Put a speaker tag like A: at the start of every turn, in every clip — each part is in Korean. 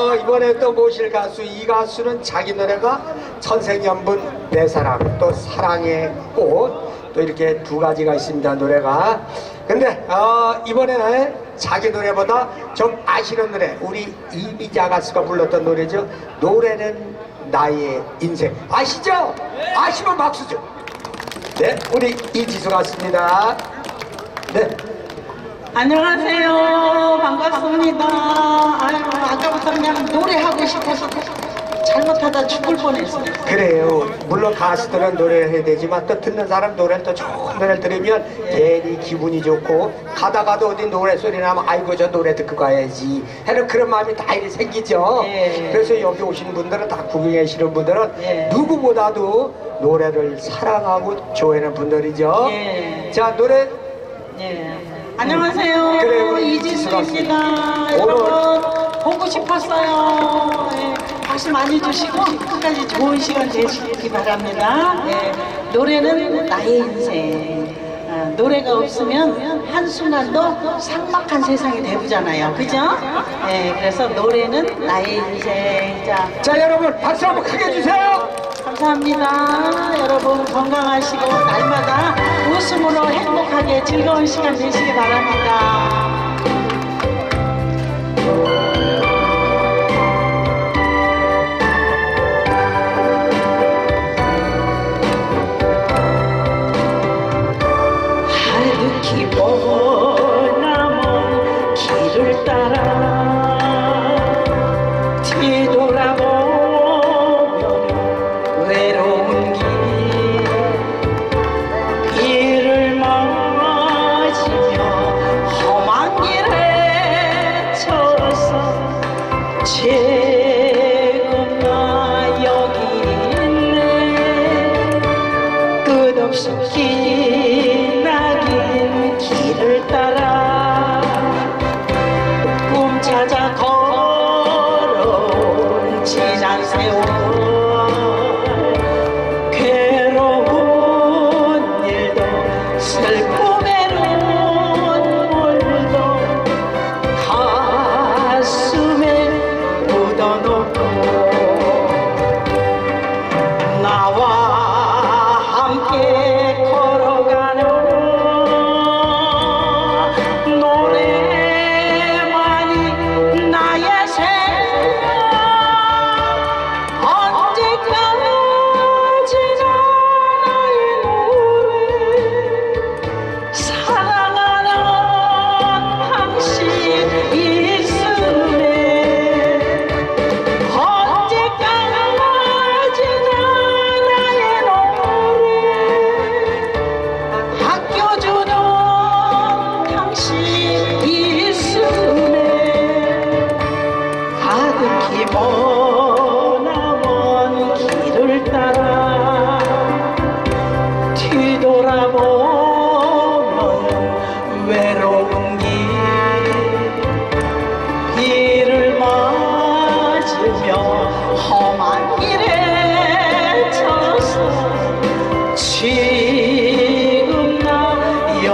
A: 어, 이번에 또 모실 가수 이 가수는 자기 노래가 천생연분 내 사랑 또 사랑의 꽃 또 이렇게 두 가지가 있습니다 노래가. 근데 어, 이번에는 자기 노래보다 좀 아시는 노래 우리 이미자 가수가 불렀던 노래죠. 노래는 나의 인생. 아시죠? 아시면 박수 좀 네, 우리 이지수 같습니다. 네,
B: 안녕하세요. 반갑습니다. 아유, 아까부터 그냥 노래하고 싶어서 잘못하다 죽을 뻔했어요.
A: 그래요. 물론 가수들은 노래를 해야 되지만 또 듣는 사람 노래를 또 좋은 노래를 들으면 괜히 기분이 좋고 가다가도 어디 노래 소리 나면 아이고 저 노래 듣고 가야지 하는 그런 마음이 다 이리 생기죠.
B: 예.
A: 그래서 여기 오신 분들은 다 구경해 계시는 분들은
B: 예.
A: 누구보다도 노래를 사랑하고 좋아하는 분들이죠.
B: 예.
A: 자 노래
B: 예. 안녕하세요. 이지수 여러분, 보고 싶었어요. 예. 박수 많이 주시고 끝까지 좋은 시간 되시기 바랍니다. 예. 노래는 나의 인생. 아, 노래가 없으면 한순간도 삭막한 세상이 되잖아요. 그죠? 예, 그래서 노래는 나의 인생. 자,
A: 자 여러분 박수 한번 크게 주세요.
B: 감사합니다. 여러분 건강하시고 날마다 웃음으로 행복하게 즐거운 시간 되시기 바랍니다. 끝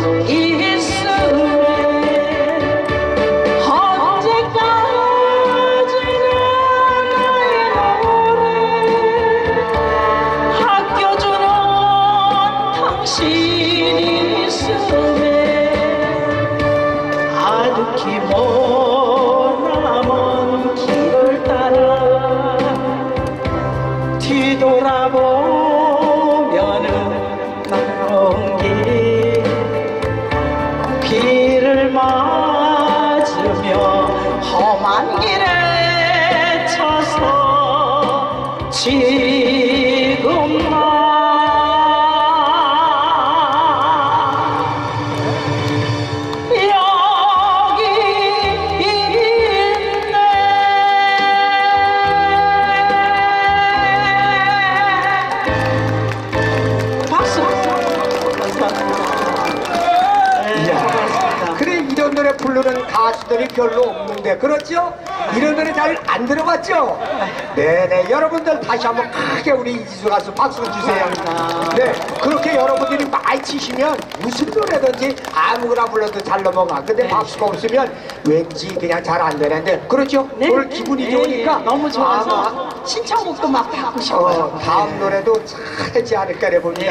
B: 사 안개를 쳐서 지
A: 부르는 가수들이 별로 없는데 그렇죠? 이런 노래 잘 안 들어봤죠? 네네 여러분들 다시 한번 크게 우리 이지수 가수 박수 주세요. 네 그렇게 여러분들이 많이 치시면 무슨 노래든지 아무거나 불러도 잘 넘어가 근데
B: 네.
A: 박수가 없으면 왠지 그냥 잘 안 되는데 그렇죠?
B: 네,
A: 오늘
B: 네,
A: 기분이
B: 네,
A: 좋으니까
B: 네. 너무 좋아서
A: 아마
B: 신청곡도 막 받고 싶어요.
A: 어, 다음 노래도 잘하지 않을까 봅니다